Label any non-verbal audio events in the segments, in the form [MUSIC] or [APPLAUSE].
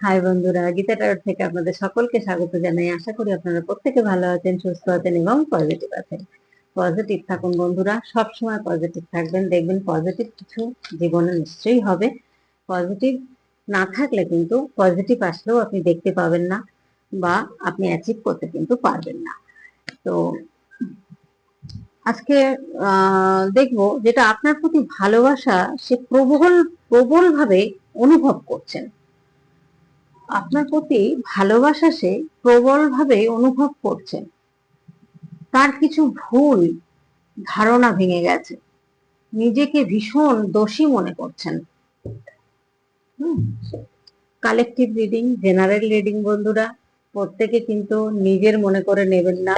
High বন্ধুরা, Gita tower থেকে আপনাদের সকলকে স্বাগত জানাই। আশা করি আপনারা প্রত্যেকে ভালো আছেন, সুস্থ আছেন এবং পজিটিভ আছেন। পজিটিভ থাকুন বন্ধুরা সব সময় পজিটিভ থাকবেন। দেখবেন পজিটিভ কিছু জীবনে নিশ্চয়ই হবে। পজিটিভ না থাকলে কিন্তু পজিটিভ আসলেও আপনি দেখতে পাবেন না বা আপনি অ্যাচিভ করতে কিন্তু পারবেন না। তো আজকে দেখব যেটা আপনার প্রতি ভালোবাসা সে প্রবল প্রবল ভাবে অনুভব করছেন। আপনার প্রতি ভালোবাসা সে প্রবলভাবে অনুভব করছেন তার কিছু ভুল ধারণা ভেঙে গেছে। নিজেকে ভীষণ দোষী মনে করছেন। কালেকটিভ রিডিং জেনারেল রিডিং বন্ধুরা, প্রত্যেকে কিন্তু নিজের মনে করে নেবেন না।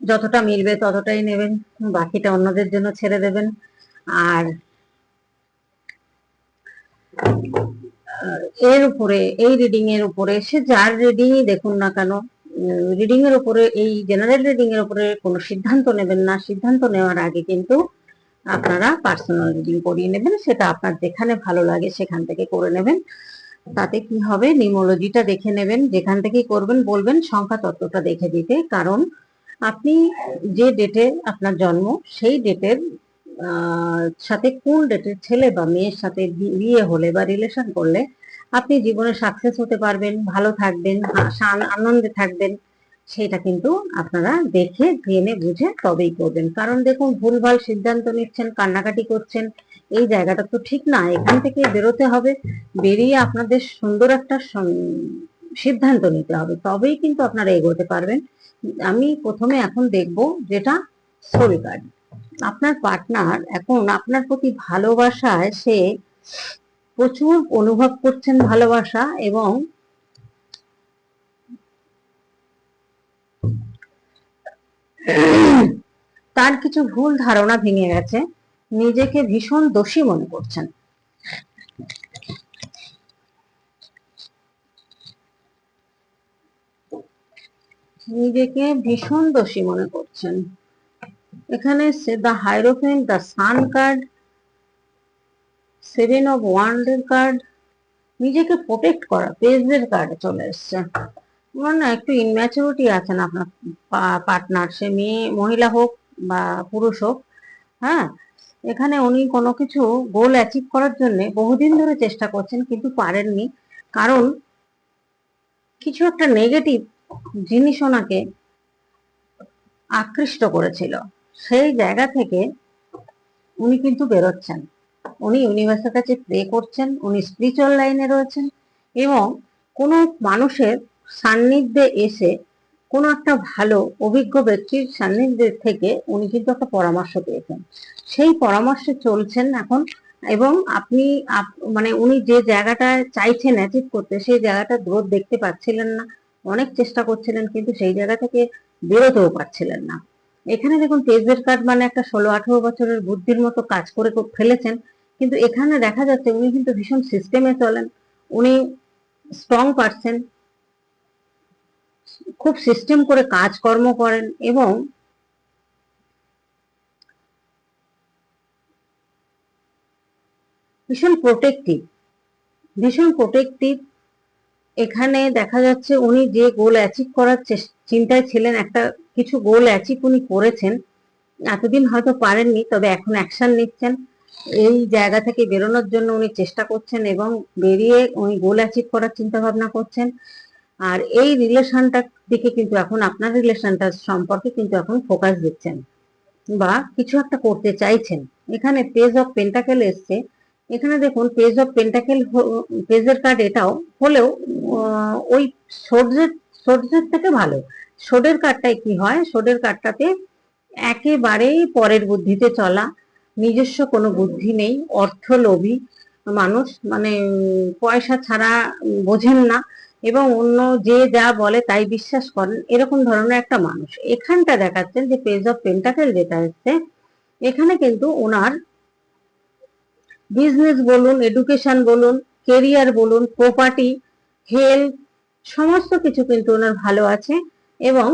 যতটা মিলবে ততটাই নেবেন, বাকিটা অন্যদের জন্য ছেড়ে দেবেন। আর এর উপরে, এই রিডিং এর উপরে, সে যার রিডিংই দেখুন না কেন রিডিং এর উপরে, এই জেনারেল রিডিং এর উপরে কোনো সিদ্ধান্ত নেবেন না। সিদ্ধান্ত নেওয়ার আগে কিন্তু আপনারা পার্সোনাল রিডিং করিয়ে নেবেন, সেটা আপনার যেখানে ভালো লাগে সেখান থেকে করে নেবেন। তাতে কি হবে? নিউমোলজিটা দেখে নেবেন, যেখান থেকেই করবেন, বলবেন সংখ্যা তত্ত্বটা দেখে দিতে। কারণ আপনি যে ডেটে আপনার জন্ম, সেই ডেটের সাথে কোন ডেটের ছেলে বা মেয়ের সাথে বিয়ে হলে বা রিলেশন করলে আপনি জীবনে সাকসেস হতে পারবেন, ভালো থাকবেন আনন্দে থাকবেন, সেটা কিন্তু আপনারা দেখে, জেনে, বুঝে তবেই করবেন। কারণ দেখুন, ভুলভাল সিদ্ধান্ত নিচ্ছেন, কান্নাকাটি করছেন, এই জায়গাটা তো ঠিক না। এখান থেকে বেরোতে হবে, বেরিয়ে আপনাদের সুন্দর একটা সিদ্ধান্ত নিতে হবে। তবেই কিন্তু আপনারা এগোতে পারবেন। আমি প্রথমে এখন দেখব যেটা সোল কার্ড আপনার পার্টনার এখন আপনার প্রতি ভালোবাসায় সে প্রচুর অনুভব করছেন ভালোবাসা এবং তার কিছু ভুল ধারণা ভেঙে গেছে। নিজেকে ভীষণ দোষী মনে করছেন। নিজেকে ভীষণ দোষী মনে করছেন। এখানে এসছে the hierophant the sun card seven of ওয়ান্ডের card নিজেকে প্রোটেক্ট করা পেজের কার্ড চলে এসছে। মানে একটু ইনম্যাচুরিটি আছেন আপনার পার্টনার সে মেয়ে, মহিলা হোক বা পুরুষ হোক হ্যাঁ? এখানে উনি কোনো কিছু গোল অ্যাচিভ করার জন্য বহুদিন ধরে চেষ্টা করছেন, কিন্তু পারেননি। কারণ কিছু একটা নেগেটিভ জিনিস ওনাকে আকৃষ্ট করেছিল। সেই জায়গা থেকে উনি কিন্তু বেরোচ্ছেন। উনি ইউনিভার্সের কাছে প্রে করছেন, উনি স্পিরিচুয়াল লাইনে রয়েছেন এবং কোনো মানুষের সান্নিধ্যে এসে কোনো একটা ভালো, অভিজ্ঞ ব্যক্তির সান্নিধ্যে থেকে উনি কিন্তু একটা পরামর্শ পেয়েছেন। সেই পরামর্শে চলছেন এখন এবং আপনি মানে উনি যে জায়গাটা চাইছেন অ্যাচিভ করতে, সেই জায়গাটা গ্রোথ দেখতে পাচ্ছিলেন না। অনেক চেষ্টা করছিলেন কিন্তু সেই জায়গা থেকে বেরোতেও পারছিলেন না। এখানে দেখুন পেজের কার্ড মানে একটা ষোলো আঠেরো বছরের বুদ্ধির মতো কাজ করে ফেলেছেন। কিন্তু এখানে দেখা যাচ্ছে উনি কিন্তু ভীষণ সিস্টেমে চলেন। উনি স্ট্রং পারসন খুব সিস্টেম করে কাজকর্ম করেন এবং ভীষণ প্রোটেক্টিভ ভীষণ প্রোটেক্টিভ এখানে দেখা যাচ্ছে উনি যে গোল অ্যাচিভ করার চিন্তায় ছিলেন, একটা কিছু গোল অ্যাচিভ উনি করেছেন। এতদিন হয়তো পারেননি, তবে এখন অ্যাকশন নিচ্ছেন। এই জায়গা থেকে বেরোনোর জন্য উনি চেষ্টা করছেন এবং বেরিয়ে উনি গোল অ্যাচিভ করার চিন্তা ভাবনা করছেন। আর এই রিলেশনটার দিকে কিন্তু এখন, আপনার রিলেশনটা সম্পর্কে কিন্তু এখন ফোকাস দিচ্ছেন বা কিছু একটা করতে চাইছেন। এখানে পেজ অফ পেন্টাকেল এসছে। এখানে দেখুন পেজ অফ পেন্টাকেল পেজের কার্ড এটাও হলেও ওই সূর্যের সূর্যের থেকে ভালো। সোডের কার্ডটায় কি হয়? সোডের কার্ডটাতে একেবারেই পরের বুদ্ধিতে চলা, নিজস্ব কোনো বুদ্ধি নেই, অর্থলোভী মানুষ মানে পয়সা ছাড়া বোঝেন না এবং অন্য যে যা বলে তাই বিশ্বাস করেন, এরকম ধরনের একটা মানুষ। এখানটা দেখাচ্ছেন যে পেজ অফ পেন্টাকেল যেটা হচ্ছে, এখানে কিন্তু ওনার বিজনেস বলুন এডুকেশন বলুন কেরিয়ার বলুন প্রপার্টি হেলথ সমস্ত কিছু কিন্তু ওনার ভালো আছে এবং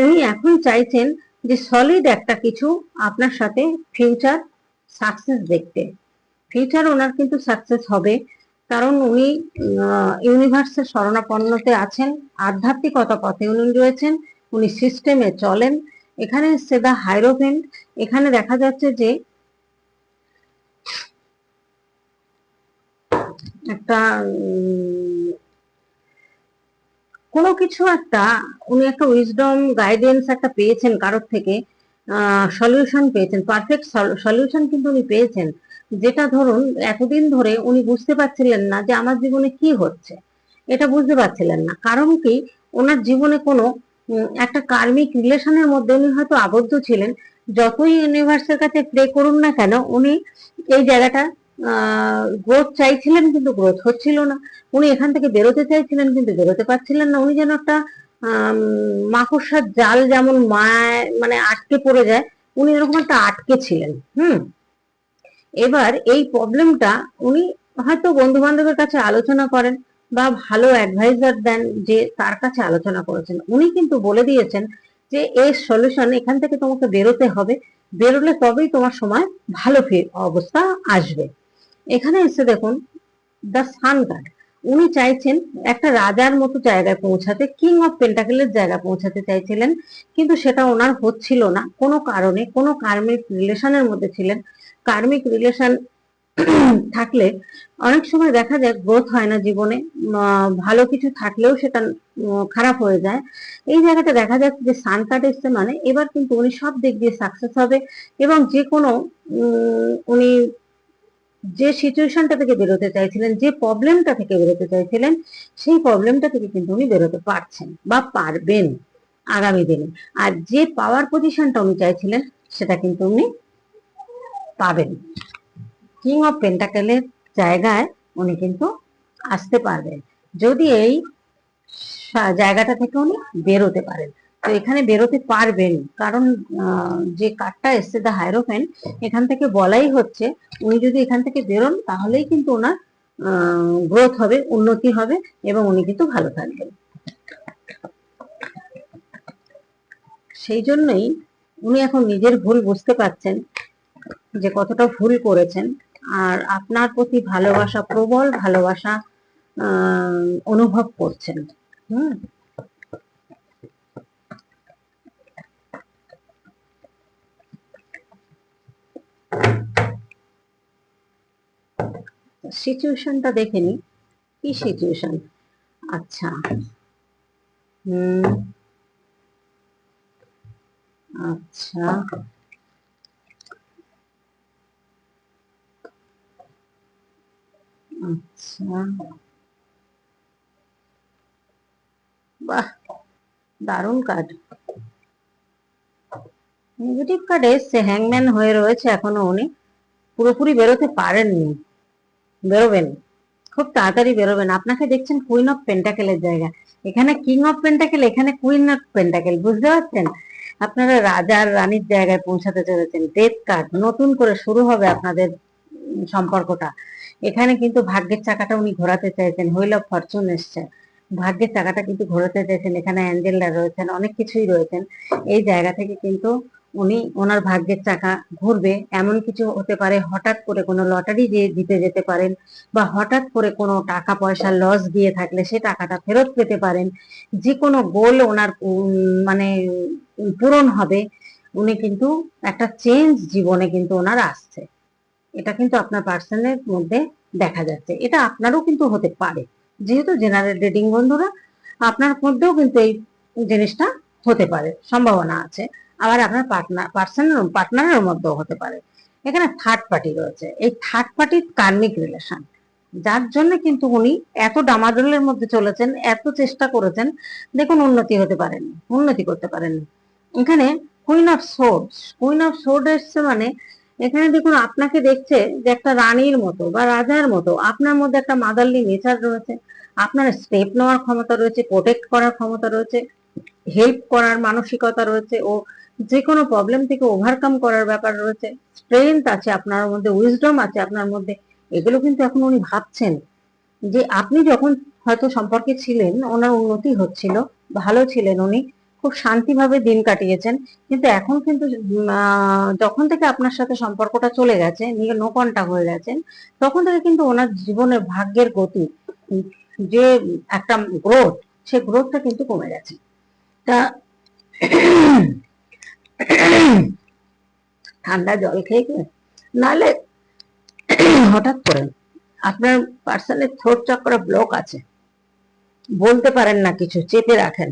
উনি এখন চাইছেন যে সলিড একটা কিছু আপনার সাথে ফিউচার সাকসেস দেখতে। ফিউচার ওনার কিন্তু সাকসেস হবে। কারণ উনি ইউনিভার্সের শরণাপন্নতে আছেন, আধ্যাত্মিকতা পথে উনি রয়েছেন, উনি সিস্টেমে চলেন। এখানে সেদা হাইরোভেন্ট এখানে দেখা যাচ্ছে যে একটা কোনো কিছু একটা, উনি একটা উইজডম গাইডেন্স একটা পেয়েছেন কারোর থেকে সলিউশন পেয়েছেন পারফেক্ট সলিউশন কিন্তু উনি পেয়েছেন। যেটা ধরুন, এতদিন ধরে উনি বুঝতে পারছিলেন না যে আমার জীবনে কি হচ্ছে। এটা বুঝতে পারছিলেন না। কারণ কি, ওনার জীবনে কোনো একটা কার্মিক রিলেশনের মধ্যে উনি হয়তো আবদ্ধ ছিলেন। যতই ইউনিভার্সের কাছে প্রে করুন না কেন, উনি এই জায়গাটা গ্রোথ চাইছিলেন কিন্তু গ্রোথ হচ্ছিল না। উনি এখান থেকে বেরোতে চাইছিলেন কিন্তু বেরোতে পারছিলেন না। উনি যেন একটা মাকড়সার জাল যেমন মায় মানে আটকে পড়ে যায়, উনি এরকম একটা আটকে ছিলেন। হুম? এবার এই প্রবলেমটা উনি হয়তো বন্ধু বান্ধবের কাছে আলোচনা করেন বা ভালো অ্যাডভাইজার দেন যে তার কাছে আলোচনা করেছেন। উনি কিন্তু বলে দিয়েছেন যে এর সলিউশন এখান থেকে তোমাকে বেরোতে হবে। বেরোলে তবেই তোমার সময় ভালো অবস্থা আসবে। এখানে এসে দেখুন দ্য সান গার্ড উনি চাইছেন একটা রাজার মতো জায়গায় পৌঁছাতে কিং অফ পেন্টাকেলের জায়গায় পৌঁছাতে চাইছিলেন, কিন্তু সেটা ওনার হচ্ছিল না। কোনো কারণে, কোনো কার্মিক রিলেশনের মধ্যে ছিলেন। কার্মিক রিলেশন [COUGHS] থাকলে অনেক সময় দেখা যায় গ্রোথ হয় না জীবনে ভালো কিছু থাকলেও সেটা খারাপ হয়ে যায়। এই জায়গাটা দেখা যাচ্ছে যে সান কার্ড এসছে মানে এবার কিন্তু উনি সব দিক দিয়ে সাকসেস হবে এবং যে কোনো উনি যে সিচুয়েশনটা থেকে বেরোতে চাইছিলেন, যে প্রবলেমটা থেকে বেরোতে চাইছিলেন, সেই প্রবলেমটা থেকে কিন্তু উনি বেরোতে পারছেন বা পারবেন আগামী দিনে। আর যে পাওয়ার পজিশনটা উনি চাইছিলেন, সেটা কিন্তু উনি পাবেন। কিং অফ পেন্টাকেলের জায়গায় উনি কিন্তু আসতে পারবেন। যদি এই জায়গাটা থেকে উনি বেরোতে পারেন। তো এখানে বেরোতে পারবেন। কারণ যে কার্ডটা এসছে দ্য হাইরোফেন এখান থেকে বলাই হচ্ছে, উনি যদি এখান থেকে বেরোন, তাহলেই কিন্তু ওনার গ্রোথ হবে, উন্নতি হবে, এবং উনি কিন্তু ভালো থাকবেন। সেই জন্যই উনি এখন নিজের ভুল বুঝতে পারছেন, যে কতটা ভুল করেছেন। আর আপনার প্রতি ভালোবাসা প্রবল ভালোবাসা অনুভব করছেন। হুম? সিচুয়েশনটা দেখে নি। কি সিচুয়েশন আচ্ছা। হুম। আচ্ছা। আচ্ছা। বাহ! দারুণ কার্ড নেগেটিভ কার্ড এসছে হ্যাংম্যান হয়ে রয়েছে এখনও উনি। পুরোপুরি বেরোতে পারেননি। বেরোবেন। খুব তাড়াতাড়ি বেরোবেন। আপনাকে দেখছেন কুইন অফ পেন্টাকেলের জায়গা। এখানে কিং অফ পেন্টাকেল এখানে কুইন অফ পেন্টাকেল বুঝতে পারছেন? আপনারা রাজার রানীর জায়গায় পৌঁছাতে চলেছেন। ডেথ কার্ড নতুন করে শুরু হবে আপনাদের সম্পর্কটা। এখানে কিন্তু ভাগ্যের চাকাটা উনি ঘোরাতে চাইছেন। হুইল ফরচুন এসছে। ভাগ্যের চাকাটা কিন্তু ঘোরাতে চাইছেন। এখানে অ্যাঞ্জেলরা রয়েছেন, অনেক কিছুই রয়েছেন। এই জায়গা থেকে কিন্তু উনি ওনার ভাগ্যের চাকা ঘুরবে, এমন কিছু হতে পারে হঠাৎ করে কোনো লটারি দিয়ে জিতে যেতে পারেন বা হঠাৎ করে কোনো টাকা পয়সা লস দিয়ে থাকলে সে টাকাটা ফেরত পেতে পারেন। যে কোনো গোল ওনার মানে পূরণ হবে, উনি কিন্তু একটা চেঞ্জ জীবনে কিন্তু ওনার আসছে। এটা কিন্তু আপনার পার্সনের মধ্যে দেখা যাচ্ছে। এটা আপনারও কিন্তু হতে পারে। যেহেতু জেনারেল রিডিং বন্ধুরা, আপনার মধ্যেও কিন্তু এই জিনিসটা হতে পারে, সম্ভাবনা আছে। আবার আপনার পার্টনার পার্সনের পার্টনারের মধ্যেও হতে পারে। এখানে থার্ড পার্টি রয়েছে। এই থার্ড পার্টির কার্মিক রিলেশন যার জন্য কিন্তু উনি এত ডামাডোলের মধ্যে চলেছেন, এত চেষ্টা করেছেন, দেখুন উন্নতি হতে পারেনি, উন্নতি করতে পারেননি এখানে queen of swords queen of sword এসছে মানে এখানে দেখুন আপনাকে দেখছে যে একটা রানীর মতো বা রাজার মতো, আপনার মধ্যে একটা মাদারলি নেচার রয়েছে, আপনার স্টেপ নেওয়ার ক্ষমতা রয়েছে প্রোটেক্ট করার ক্ষমতা রয়েছে হেল্প করার মানসিকতা রয়েছে, ও যে কোনো প্রবলেম থেকে ওভারকাম করার ব্যাপার রয়েছে। স্ট্রেংথ আছে আপনার মধ্যে উইজডম আছে আপনার মধ্যে। এগুলো কিন্তু এখন উনি ভাবছেন যে আপনি যখন হয়তো সম্পর্কে ছিলেন, ওনার উন্নতি হচ্ছিল, ভালো ছিলেন উনি, খুব শান্তিভাবে দিন কাটিয়েছেন, কিন্তু এখন কিন্তু যখন থেকে আপনার সাথে সম্পর্কটা চলে গেছে নো কন্টাক্ট হয়ে গেছেন, তখন থেকে কিন্তু ওনার জীবনের ভাগ্যের গতি, যে একটা গ্রোথ সে গ্রোথটা কিন্তু কমে গেছে। তা ঠান্ডা জল খেয়ে খেয়ে, নাহলে হঠাৎ করে আপনার পার্সনের থ্রোট চক্র ব্লক আছে। বলতে পারেন না কিছু, চেপে রাখেন।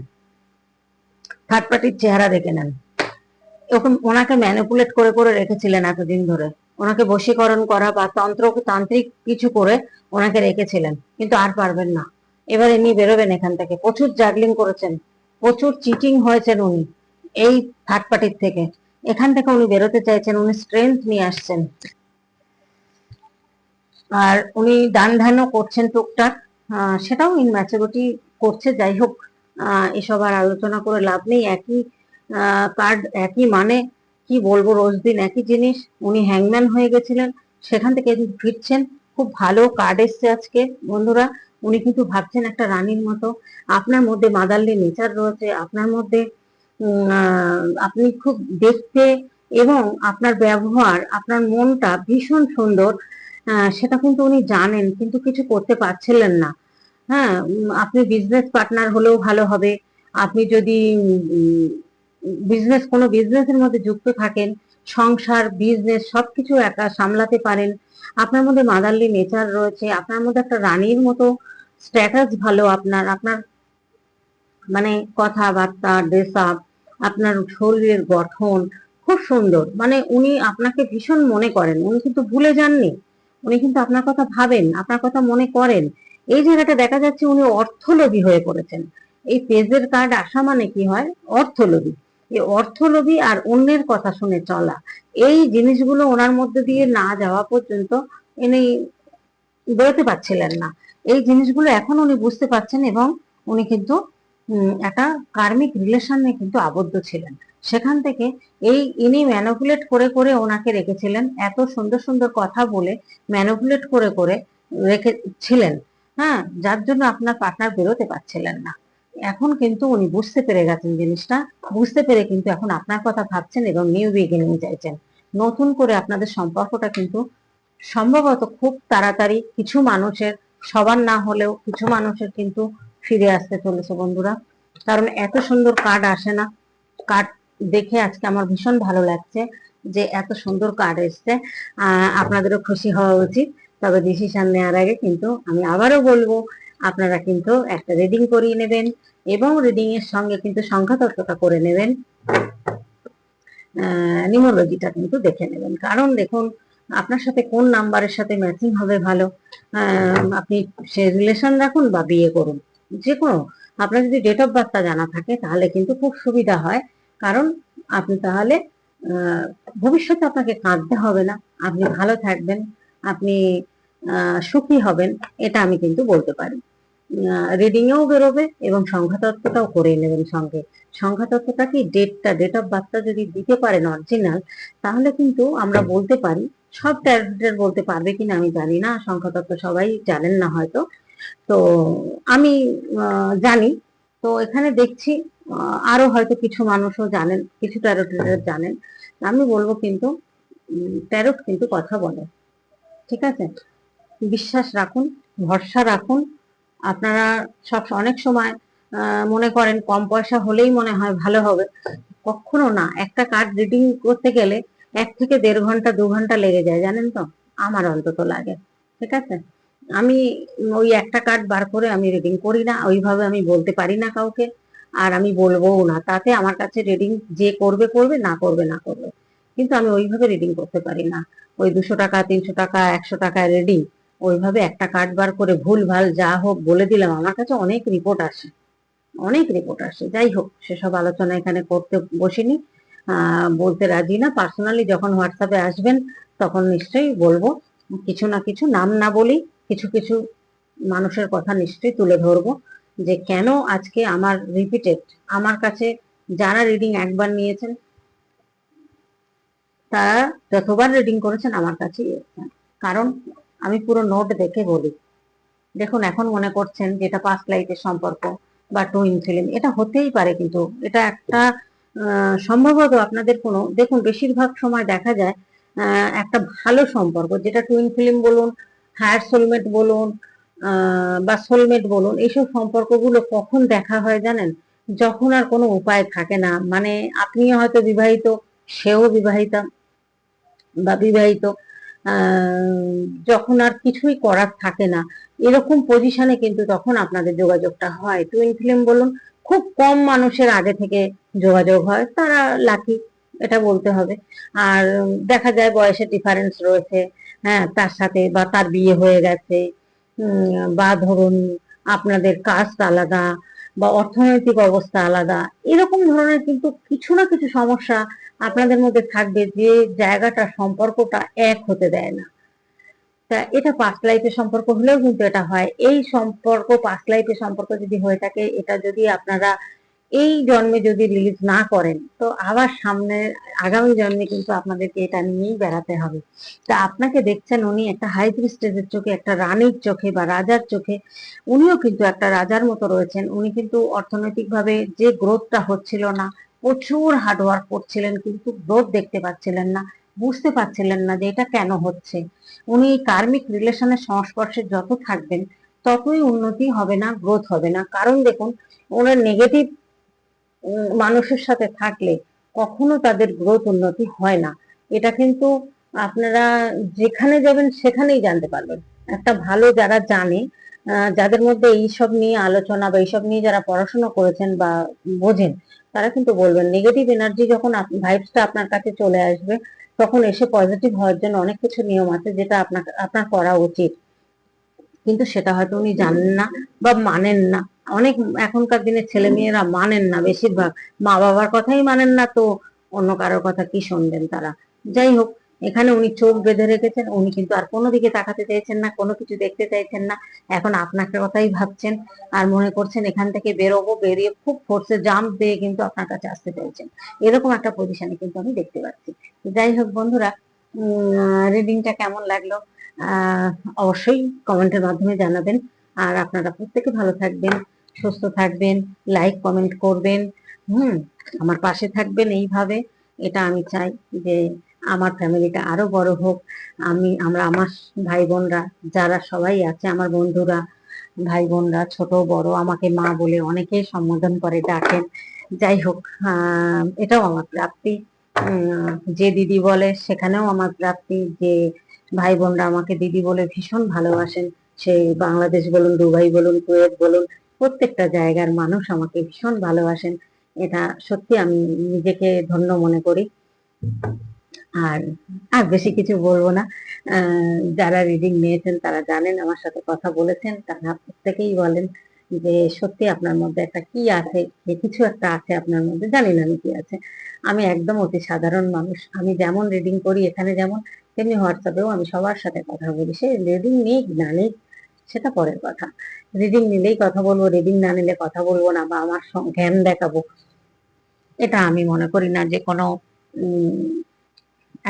থার্ড পার্টির চেহারা দেখে নেন। ওরকম ওনাকে ম্যানিপুলেট করে করে রেখেছিলেন এতদিন ধরে। ওনাকে বশীকরণ করা বা তন্ত্র, তান্ত্রিক কিছু করে ওনাকে রেখেছিলেন, কিন্তু আর পারবেন না। এবার এমনি বেরোবেন এখান থেকে। প্রচুর জাগলিং করেছেন। প্রচুর চিটিং হয়েছেন উনি। এই থার্ড পার্টির থেকে। এখান থেকে উনি বেরোতে চাইছেন, উনি স্ট্রেংথ নিয়ে আসছেন। আর উনি দান ধ্যানও করছেন টুকটাক। সেটাও ইনম্যাচুরিটি করছে, যাই হোক এসব আর আলোচনা করে লাভ নেই। একই কার্ড একই মানে কি বলব, রোজ দিন একই জিনিস। উনি হ্যাংম্যান হয়ে গেছিলেন, সেখান থেকে ফিরছেন। খুব ভালো কার্ড এসছে আজকে, বন্ধুরা। উনি কিন্তু ভাবছেন একটা রানীর মতো। আপনার মধ্যে মাদারলি নেচার রয়েছে, আপনার মধ্যে আপনি খুব দেখতে এবং আপনার ব্যবহার, আপনার মনটা ভীষণ সুন্দর সেটা কিন্তু উনি জানেন, কিন্তু কিছু করতে পারছিলেন না। হ্যাঁ আপনি বিজনেস পার্টনার হলেও ভালো হবে। আপনি যদি বিজনেস কোনো বিজনেসের মধ্যে যুক্ত থাকেন, সংসার বিজনেস সবকিছু একা সামলাতে পারেন। আপনার মধ্যে মাদারলি নেচার রয়েছে, আপনার মধ্যে একটা রানীর মতো স্ট্যাটাস ভালো আপনার আপনার মানে কথাবার্তা ড্রেস আপ আপনার শরীরের গঠন খুব সুন্দর। মানে উনি আপনাকে ভীষণ মনে করেন। উনি কিন্তু ভুলে যাননি। উনি কিন্তু আপনার কথা ভাবেন, আপনার কথা মনে করেন। এই জায়গাটা দেখা যাচ্ছে উনি অর্থলোভী হয়ে পড়েছেন। এই পেজের কার্ড আসা মানে কি হয়? অর্থলোভী। এই অর্থলোভী আর অন্যের কথা শুনে চলা। এই জিনিসগুলো ওনার মধ্যে দিয়ে না যাওয়া পর্যন্ত ইনি বেরোতে পারছিলেন না। এই জিনিসগুলো এখন উনি বুঝতে পারছেন এবং উনি কিন্তু একটা কার্মিক রিলেশনে কিন্তু আবদ্ধ ছিলেন। সেখান থেকে এই ইনি ম্যানুপুলেট করে করে ওনাকে রেখেছিলেন, এত সুন্দর সুন্দর কথা বলে ম্যানুপুলেট করে করে রেখেছিলেন হ্যাঁ? যার জন্য আপনার পার্টনার বেরোতে পারছিলেন না। এখন কিন্তু উনি বুঝতে পেরে গেছেন জিনিসটা, বুঝতে পেরে কিন্তু এখন আপনার কথা ভাবছেন এবং নিউ বিগিনিং চাইছেন। নতুন করে আপনাদের সম্পর্কটা কিন্তু সম্ভবত খুব তাড়াতাড়ি কিছু মানুষের, সবার না হলেও কিছু মানুষের কিন্তু ফিরে আসতে চলেছে বন্ধুরা। কারণ এত সুন্দর কার্ড আসে না। কার্ড দেখে আজকে আমার ভীষণ ভালো লাগছে যে এত সুন্দর কার্ড এসছে। আপনাদেরও খুশি হওয়া উচিত। তবে ডিসিশন নেওয়ার আগে কিন্তু আমি আবারও বলব, আপনারা কিন্তু একটা রিডিং করিয়ে নেবেন এবং রিডিং এর সঙ্গে কিন্তু সংখ্যা তত্ত্বটা করে নেবেন। নিউমোলজিটা কিন্তু দেখে নেবেন। কারণ দেখুন, আপনার সাথে কোন নাম্বারের সাথে ম্যাচিং হবে ভালো। আপনি সে রিলেশন রাখুন বা বিয়ে করুন। যে কোনো আপনার যদি ডেট অফ বার্থটা জানা থাকে, তাহলে কিন্তু খুব সুবিধা হয়। কারণ আপনি তাহলে ভবিষ্যতে আপনাকে কাঁদতে হবে না। আপনি ভালো থাকবেন, আপনি সুখী হবেন, এটা আমি কিন্তু বলতে পারি। রিডিং এও বেরোবে এবং সংখ্যাতত্ত্বটাও করে নেবেন সঙ্গে। সংখ্যাতত্ত্বটা কি? ডেটটা ডেট অফ বার্থটা যদি দিতে পারেন অরিজিনাল তাহলে কিন্তু আমরা বলতে পারি, সব ট্যালেন্টেড বলতে পারবে কিনা আমি জানি না। সংখ্যাতত্ত্ব সবাই জানেন না হয়তো। তো আমি জানি। তো এখানে দেখছি আরও হয়তো কিছু মানুষও জানেন, কিছু ট্যারোটের জানেন। আমি বলব কিন্তু ট্যারোট কিন্তু কথা বলে। ঠিক আছে? বিশ্বাস রাখুন, ভরসা রাখুন। আপনারা সব, অনেক সময় মনে করেন কম পয়সা হলেই মনে হয় ভালো হবে। কখনো না, একটা কার্ড রিডিং করতে গেলে এক থেকে দেড় ঘণ্টা, দু ঘণ্টা লেগে যায়, জানেন তো? আমার অন্তত লাগে। ঠিক আছে? আমি ওই একটা কার্ড বার করে আমি রিডিং করি না, ওইভাবে আমি বলতে পারি না কাউকে। আর আমি বলবোও না, তাতে আমার কাছে রিডিং যে করবে করবে, না করবে না করবে। কিন্তু আমি ওইভাবে রিডিং করতে পারি না। ওই দুশো টাকা, তিনশো টাকা, একশো টাকা রিডিং ওইভাবে একটা কার্ড বার করে ভুল ভালো যা হোক বলে দিলাম, আমার কাছে অনেক রিপোর্ট আসে। অনেক রিপোর্ট আসে। যাই হোক, সেসব আলোচনা এখানে করতে বসিনি। বলতে রাজি না। পার্সোনালি যখন হোয়াটসঅ্যাপে আসবেন, তখন নিশ্চয়ই বলব। কিছু না কিছু নাম না বলি। কিছু কিছু মানুষের কথা নিশ্চয়ই তুলে ধরবো যে কেন আজকে আমার রিপিটেড আমার কাছে যারা রিডিং একবার নিয়েছেন, তারা যতবার রিডিং করেছেন আমার কাছে কারণ আমি পুরো নোট দেখে বলি। দেখুন, এখন মনে করছেন যেটা পাস্ট লাইফের সম্পর্ক বা টুইন ফিল্ম এটা হতেই পারে কিন্তু এটা একটা সম্ভবত আপনাদের কোনো, দেখুন, বেশিরভাগ সময় দেখা যায় একটা ভালো সম্পর্ক, যেটা টুইন ফিল্ম বলুন হায়ার সোলমেট বলুন বা সোলমেট বলুন, এইসব সম্পর্কগুলো কখন দেখা হয় জানেন? যখন আর কোনো উপায় থাকে না। মানে আপনিও হয়তো বিবাহিত, সেও বিবাহিতা বা বিবাহিত যখন আর কিছুই করার থাকে না। এরকম পজিশনে কিন্তু তখন আপনাদের যোগাযোগটা হয়। টুইন ফিল্ম বলুন, খুব কম মানুষের আগে থেকে যোগাযোগ হয়। তারা লাকি এটা বলতে হবে। আর দেখা যায় বয়সের ডিফারেন্স রয়েছে। হ্যাঁ তার সাথে বা তার বিয়ে হয়ে গেছে। বা ধরুন আপনাদের কাস্ট আলাদা বা অর্থনৈতিক অবস্থা আলাদা, এরকম ধরনের কিন্তু কিছু না কিছু সমস্যা আপনাদের মধ্যে থাকবে যে জায়গাটা, সম্পর্কটা এক হতে দেয় না। তা এটা পাস্ট লাইফের সম্পর্ক হলেও কিন্তু এটা হয়। এই সম্পর্ক পাস্ট লাইফের সম্পর্ক যদি হয়ে থাকে, এটা যদি আপনারা এই জন্মে যদি রিলিজ না করেন, তো আবার সামনে, আগামী জন্মে কিন্তু আপনাদেরকে এটা নিয়েই বেড়াতে হবে। তা আপনাকে দেখছেন উনি একটা হাই প্রিস্টেজের চোখে, একটা রানীর চোখে বা রাজার চোখে, উনিও কিন্তু একটা রাজার মতো রয়েছেন। উনি কিন্তু অর্থনৈতিকভাবে যে গ্রোথটা হচ্ছিল না, প্রচুর হার্ডওয়ার্ক করছিলেন, কিন্তু গ্রোথ দেখতে পাচ্ছিলেন না, বুঝতে পারছিলেন না যে এটা কেন হচ্ছে। উনি কার্মিক রিলেশনের সংস্পর্শে যত থাকবেন, ততই উন্নতি হবে না গ্রোথ হবে না। কারণ দেখুন, ওনার নেগেটিভ মানুষের সাথে থাকলে কখনো তাদের গ্রোথ উন্নতি হয় না। এটা কিন্তু আপনারা যেখানে যাবেন সেখানেই জানতে পারবেন। একটা ভালো যারা জানে যাদের মধ্যে এইসব নিয়ে আলোচনা বা এইসব নিয়ে যারা পড়াশোনা করেছেন বা বোঝেন, তারা কিন্তু বলবেন নেগেটিভ এনার্জি যখন ভাইবসটা আপনার কাছে চলে আসবে, তখন এসে পজিটিভ হওয়ার জন্য অনেক কিছু নিয়ম আছে যেটা আপনার আপনার করা উচিত। কিন্তু সেটা হয়তো উনি জানেন না বা মানেন না। অনেক এখনকার দিনের ছেলে মেয়েরা মানেন না বেশিরভাগ। মা বাবার কথাই মানেন না তো, অন্য কারোর কথা কি শুনবেন তারা? যাই হোক, এখানে উনি চোখ বেঁধে রেখেছেন, উনি কিন্তু আর কোনো দিকে তাকাতে চাইছেন না, কোনো কিছু দেখতে চাইছেন না। এখন আপনাকে কথাই ভাবছেন আর মনে করছেন এখান থেকে বেরোবো, বেরিয়ে খুব ফোর্সে জাম্প দিয়ে কিন্তু আপনার কাছে আসতে চাইছেন। এরকম একটা পজিশনে কিন্তু আমি দেখতে পাচ্ছি। যাই হোক বন্ধুরা, উম রিডিংটা কেমন লাগল? অবশ্যই কমেন্টের মাধ্যমে জানাবেন। আর আপনারা প্রত্যেকে ভালো থাকবেন, সুস্থ থাকবেন লাইক কমেন্ট করবেন। হুম, আমার পাশে থাকবেন এইভাবে। এটা আমি চাই যে আমার ফ্যামিলিটা আরও বড় হোক। আমি, আমরা, আমার ভাই বোনরা যারা সবাই আছে, আমার বন্ধুরা ভাই বোনরা ছোট, বড়, আমাকে মা বলে অনেকে সম্বোধন করে, ডাকেন। যাই হোক এটাও আমার প্রাপ্তি। যে দিদি বলে, সেখানেও আমার প্রাপ্তি যে ভাই বোনরা আমাকে দিদি বলে ভীষণ ভালোবাসেন। সেই বাংলাদেশ বলুন, দুবাই বলুন, কুয়েত বলুন, প্রত্যেকটা জায়গার মানুষ আমাকে ভীষণ ভালোবাসেন। এটা সত্যি আমি নিজেকে ধন্য মনে করি। আর আর বেশি কিছু বলব না। যারা রিডিং নিয়েছেন, তারা জানেন, আমার সাথে কথা বলেছেন, তারা প্রত্যেকেই বলেন যে সত্যি আপনার মধ্যে একটা কি আছে কিছু একটা আছে আপনার মধ্যে, জানি না আমি কি আছে। আমি একদম অতি সাধারণ মানুষ। আমি যেমন রিডিং করি, এখানে যেমন তেমনি হোয়াটসঅ্যাপেও আমি সবার সাথে কথা বলি। সে রিডিং নিক, না নিক, সেটা পরের কথা। রিডিং নিলেই কথা বলব রিডিং না নিলে কথা বলব না বা আমার জ্ঞান দেখাবো। এটা আমি মনে করি না যে কোনো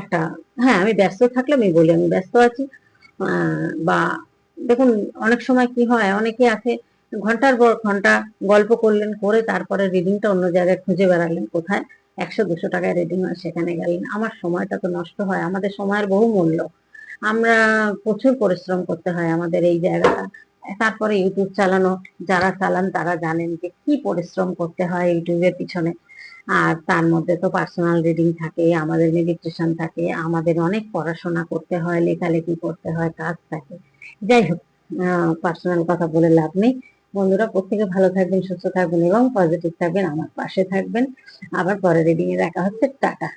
একটা হ্যাঁ আমি ব্যস্ত থাকলে আমি বলি, আমি ব্যস্ত আছি। বা দেখুন, অনেক সময় কি হয়, অনেকে আছে, ঘণ্টার পর ঘণ্টা গল্প করলেন, করে তারপরে রিডিংটা অন্য জায়গায় খুঁজে বেড়ালেন কোথায়। একশো দুশো টাকায় রিডিং হয় সেখানে গেলেন। আমার সময়টা তো নষ্ট হয়, আমাদের সময়ের বহু মূল্য। আমরা প্রচুর পরিশ্রম করতে হয় আমাদের এই জায়গাটা। তারপরে ইউটিউব চালানো, যারা চালান তারা জানেন যে কি পরিশ্রম করতে হয় ইউটিউবের পিছনে। আর তার মধ্যে তো পার্সোনাল রিডিং থাকে, আমাদের মেডিটেশন থাকে, আমাদের অনেক পড়াশোনা করতে হয়, লেখালেখি করতে হয়, কাজ থাকে। যাই হোক পার্সোনাল কথা বলে লাভ নেই। বন্ধুরা, প্রত্যেকে ভালো থাকবেন, সুস্থ থাকবেন এবং পজিটিভ থাকবেন। আমার পাশে থাকবেন। আবার পরের রিডিং এ দেখা হচ্ছে। টাটা।